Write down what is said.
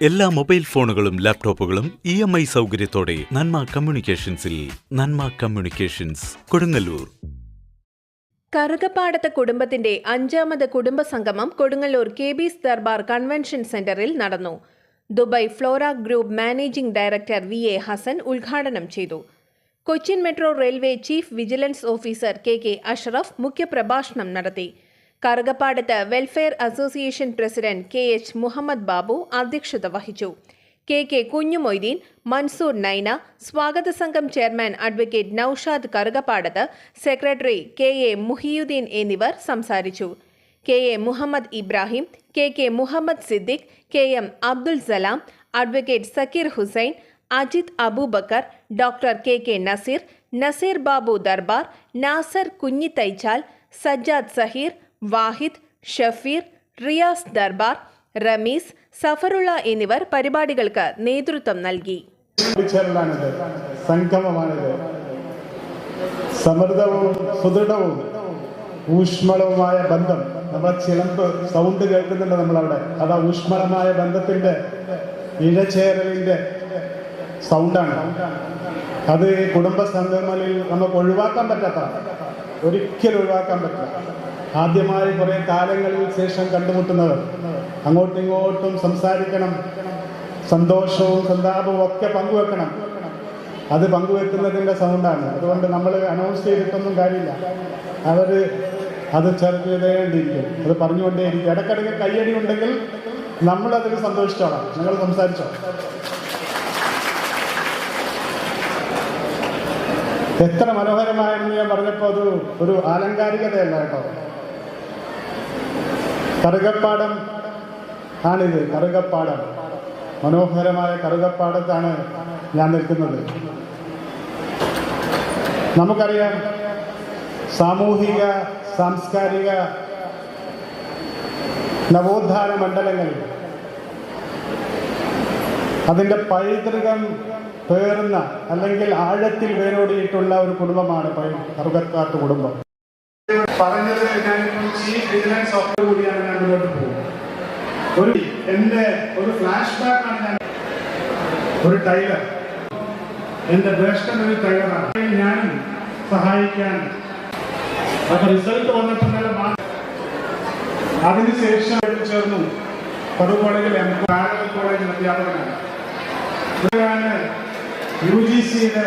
എല്ലാ മൊബൈൽ ഫോണുകളും ലാപ്ടോപ്പുകളും ഇ എം ഐ സൗകര്യത്തോടെ നന്മ കമ്മ്യൂണിക്കേഷൻസിൽ നന്മ കമ്മ്യൂണിക്കേഷൻസ് കൊടുങ്ങല്ലൂർ. കറുകപ്പാടത്ത് കുടുംബത്തിന്റെ അഞ്ചാമത് കുടുംബ സംഗമം Kodungallur K Bees Darbar convention സെന്ററിൽ നടന്നു. Dubai flora group managing director V A Hasan ഉദ്ഘാടനം ചെയ്തു. Cochin metro railway chief vigilance officer K K Ashraf മുഖ്യപ്രഭാഷണം നടത്തി. Karukappadath welfare association president K H Muhammad Babu അധ്യക്ഷത വഹിച്ചു. കെ കെ കുഞ്ഞുമൊയ്തീൻ മൻസൂർ നൈന സ്വാഗത സംഘം chairman advocate Naushad Karukappadath secretary K A Muhiyuddeen എന്നിവർ സംസാരിച്ചു. K A Muhammad Ibrahim K K Muhammad Siddique K M Abdul Salam advocate Zakir Hussain Ajith Aboobacker doctor K K Naseer Naseer Babu Darbar Nasar Kunjithaichal Sajjad Saheer Vahid Shafeer Riyas Darbar Ramees Safarulla എന്നിവർ പരിപാടികൾക്ക് നേതൃത്വം നൽകി. സമൃദ്ധവും സുദൃഢവും ഊഷ്മളവുമായ ബന്ധം. നമ്മൾ ചിലമ്പ് sound കേൾക്കുന്നുണ്ട് നമ്മളവിടെ. അതാ ഊഷ്മളമായ ബന്ധത്തിന്റെ ഇഴചേരലിന്റെ സൗണ്ടാണ് അത് കുടുംബ സംഗമങ്ങളിൽ നമുക്ക് ഒഴിവാക്കാൻ പറ്റാത്ത ഒരിക്കലും ഒഴിവാക്കാൻ പറ്റില്ല. ആദ്യമായി കുറേ കാലങ്ങളിൽ ശേഷം കണ്ടുമുട്ടുന്നത് അങ്ങോട്ടും ഇങ്ങോട്ടും സംസാരിക്കണം. സന്തോഷവും സന്താപവും ഒക്കെ പങ്കുവെക്കണം. അത് പങ്കുവെക്കുന്നതിന്റെ സൗണ്ടാണ്. അതുകൊണ്ട് നമ്മൾ അനൗൺസ് ചെയ്തിട്ടൊന്നും കാര്യമില്ല. അവർ അത് ചർച്ച ചെയ്തേണ്ടിയിരിക്കും അത് പറഞ്ഞുകൊണ്ടേയിരിക്കും. ഇടയ്ക്കിടയ്ക്ക് കയ്യടി ഉണ്ടെങ്കിൽ നമ്മളതിൽ സന്തോഷിച്ചോളാം. നിങ്ങൾ സംസാരിച്ചോ? എത്ര മനോഹരമായിരുന്നു ഞാൻ പറഞ്ഞപ്പോൾ അത് ഒരു ആലങ്കാരികതയല്ല കേട്ടോ. കറുകപ്പാടം ആണിത് കറുകപ്പാടം. മനോഹരമായ കറുകപ്പാടത്താണ് ഞാൻ നിൽക്കുന്നത്. നമുക്കറിയാം സാമൂഹിക സാംസ്കാരിക നവോത്ഥാന മണ്ഡലങ്ങൾ അതിന്റെ പൈതൃകം പേറുന്ന അല്ലെങ്കിൽ ആഴത്തിൽ വേരോടിയിട്ടുള്ള ഒരു കുടുംബമാണ് കറുകക്കാട്ട് കുടുംബം. പറഞ്ഞത് ചീഫ് വിജിലൻസ് ഓഫീസർ കൂടിയാണ് ഞാൻ മുന്നോട്ട് പോകുന്നത്. ഒരു എന്റെ ഒരു ഫ്ലാഷ് ബാക്ക് ആണ് ഞാൻ ഒരു ടൈലർ എന്റെ ജ്യേഷ്ഠൻ ഒരു ടൈലറാണ് ഞാൻ സഹായിക്കാൻ അപ്പൊ റിസൾട്ട് വന്നിട്ടുണ്ടെങ്കിൽ അതിനുശേഷം ചേർന്നു. കടു കോളേജിൽ എം പാരലൽ കോളേജിൽ അധ്യാപകനാണ്. യു ജി സിയുടെ